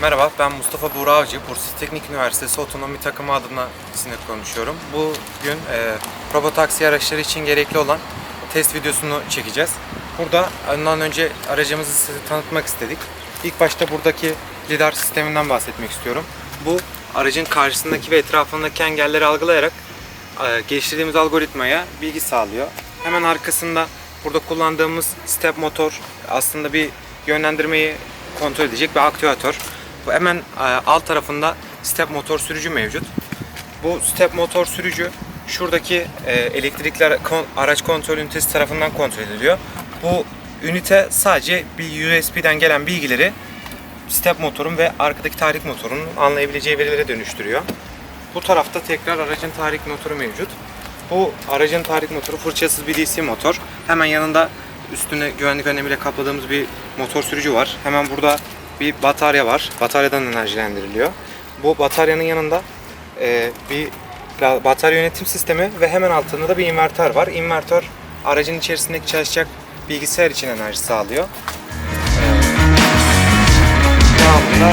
Merhaba, ben Mustafa Buğra Avcı. Bursa Teknik Üniversitesi Otonomi Takımı adına sizinle konuşuyorum. Bugün e, robotaksi araçları için gerekli olan test videosunu çekeceğiz. Burada ondan önce aracımızı size tanıtmak istedik. İlk başta buradaki lidar sisteminden bahsetmek istiyorum. Bu aracın karşısındaki ve etrafındaki engelleri algılayarak e, geliştirdiğimiz algoritmaya bilgi sağlıyor. Hemen arkasında burada kullandığımız step motor aslında bir yönlendirmeyi kontrol edecek bir aktüatör. Hemen e, alt tarafında step motor sürücü mevcut. Bu step motor sürücü şuradaki e, elektrikli araç kontrol ünitesi tarafından kontrol ediliyor. Bu ünite sadece bir USB'den gelen bilgileri step motorun ve arkadaki tahrik motorunun anlayabileceği verilere dönüştürüyor. Bu tarafta tekrar aracın tahrik motoru mevcut. Bu aracın tahrik motoru fırçasız bir DC motor. Hemen yanında üstüne güvenlik önlemiyle kapladığımız bir motor sürücü var. Hemen burada bir batarya var. Bataryadan enerjilendiriliyor. Bu bataryanın yanında e, bir batarya yönetim sistemi ve hemen altında da bir invertör var. İnvertör aracın içerisindeki çalışacak bilgisayar için enerji sağlıyor. Ee, devamında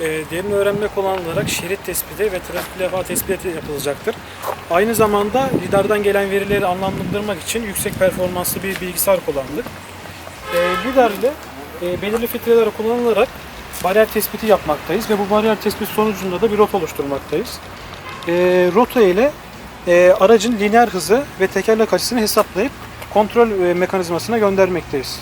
E, derin öğrenme kullanılarak şerit tespiti ve trafik levha tespiti yapılacaktır. Aynı zamanda lidardan gelen verileri anlamlandırmak için yüksek performanslı bir bilgisayar kullandık. E, lidar ile e, belirli filtreler kullanılarak bariyer tespiti yapmaktayız ve bu bariyer tespiti sonucunda da bir rota oluşturmaktayız. E, rota ile e, aracın lineer hızı ve tekerlek açısını hesaplayıp kontrol e, mekanizmasına göndermekteyiz.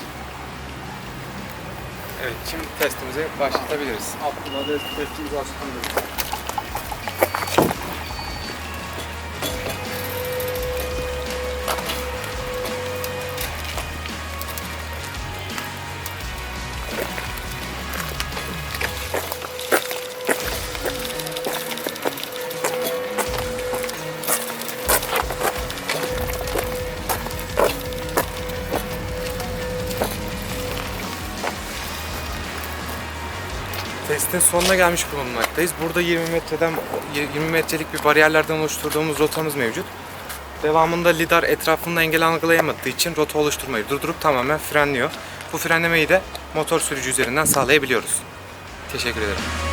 Evet, şimdi testimize başlatabiliriz. Abdullah testimizi açıklayabiliriz. Testin sonuna gelmiş bulunmaktayız. Burada 20 metreden 20 metrelik bir bariyerlerden oluşturduğumuz rotamız mevcut. Devamında lidar etrafında engel algılayamadığı için rota oluşturmayı durdurup tamamen frenliyor. Bu frenlemeyi de motor sürücü üzerinden sağlayabiliyoruz. Teşekkür ederim.